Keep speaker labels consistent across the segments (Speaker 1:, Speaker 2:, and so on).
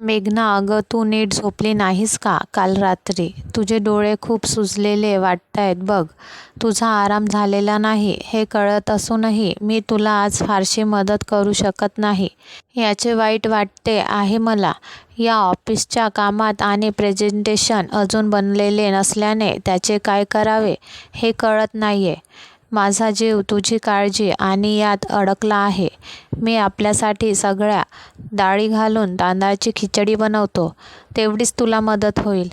Speaker 1: मेघना अगं तू नीट झोपली नाहीस का? काल रात्री. तुझे डोळे खूप सुजलेले वाटतायत बघ. तुझा आराम झालेला नाही हे कळत असूनही मी तुला आज फारशी मदत करू शकत नाही. याचे वाईट वाटते आहे मला. या ऑफिसच्या कामात आणि प्रेझेंटेशन अजून बनलेले नसल्याने त्याचे काय करावे हे कळत नाही आहे माझा जीव तुझी काळजी आणि यात अडकला आहे. मी आपल्यासाठी सगळ्या डाळी घालून तांदळाची खिचडी बनवतो. तेवढीच तुला मदत होईल.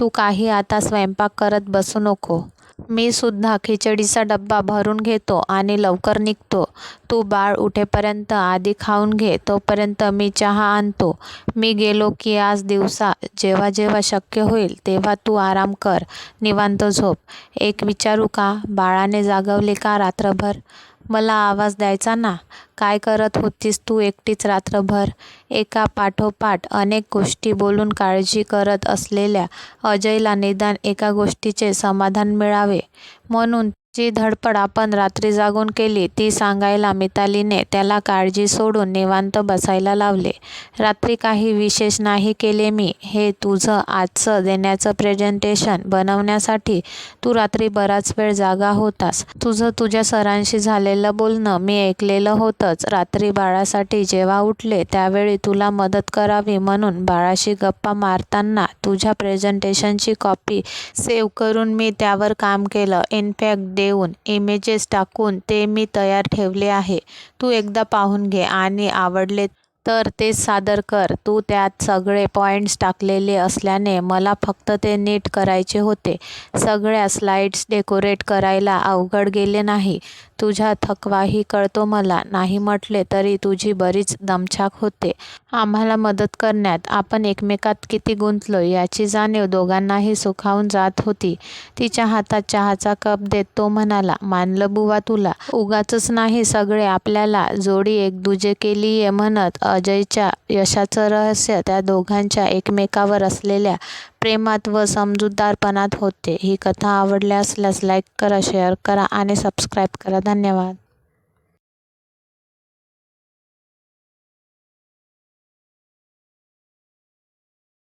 Speaker 1: तू काही आता स्वयंपाक करत बसू नको. मी सुद्धा खिचडीचा डब्बा भरून घेतो आणि लवकर निघतो. तू बाळ उठेपर्यंत आधी खाऊन घे तोपर्यंत मी चहा आणतो. मी गेलो की आज दिवसा जेव्हा जेव्हा शक्य होईल तेव्हा तू आराम कर. निवांत झोप. एक विचारू का? बाळाने जागवले का रात्रभर? मला आवाज द्यायचा ना? काय करत होतीस तू एकटीच रात्रभर? एका पाठोपाठ अनेक गोष्टी बोलून काळजी करत असलेल्या अजयला निदान एका गोष्टीचे समाधान मिळावे. म्हणून जी धडपड आपण रात्री जागून केली ती सांगायला मितालीने त्याला काळजी सोडून निवांत बसायला लावले. रात्री काही विशेष नाही केले मी हे तुझं आजचं देण्याचं प्रेझेंटेशन बनवण्यासाठी तू रात्री बराच वेळ जागा होतास. तुझं तुझ्या सरांशी झालेलं बोलणं मी ऐकलेलं होतंच. रात्री बाळासाठी जेव्हा उठले त्यावेळी तुला मदत करावी म्हणून बाळाशी गप्पा मारताना तुझ्या प्रेझेंटेशनची कॉपी सेव्ह करून मी त्यावर काम केलं. इनफॅक्ट देऊन इमेजेस टाकून ते मी तयार ठेवले आहे. तू एकदा पाहून घे आणि आवडले तर तेच सादर कर. तू त्यात सगळे पॉईंट्स टाकलेले असल्याने मला फक्त ते नीट करायचे होते. सगळ्या स्लाईड्स डेकोरेट करायला अवघड गेले नाही. तुझा थकवाही कळतो मला. नाही म्हटले तरी तुझी बरीच दमछाक होते. आम्हाला मदत करण्यात आपण एकमेकात किती गुंतलो याची जाणीव दोघांनाही सुखावून जात होती. तिच्या हातात चहाचा कप देत तो म्हणाला मानलं बुवा तुला. उगाच नाही सगळे आपल्याला जोडी एकदुजे केलीये म्हणत अजयच्या यशाचं रहस्य त्या दोघांच्या एकमेकावर असलेल्या प्रेमात व समजूतदारपणात होते. ही कथा आवडली असल्यास लाईक करा शेअर करा आणि सबस्क्राईब करा. धन्यवाद.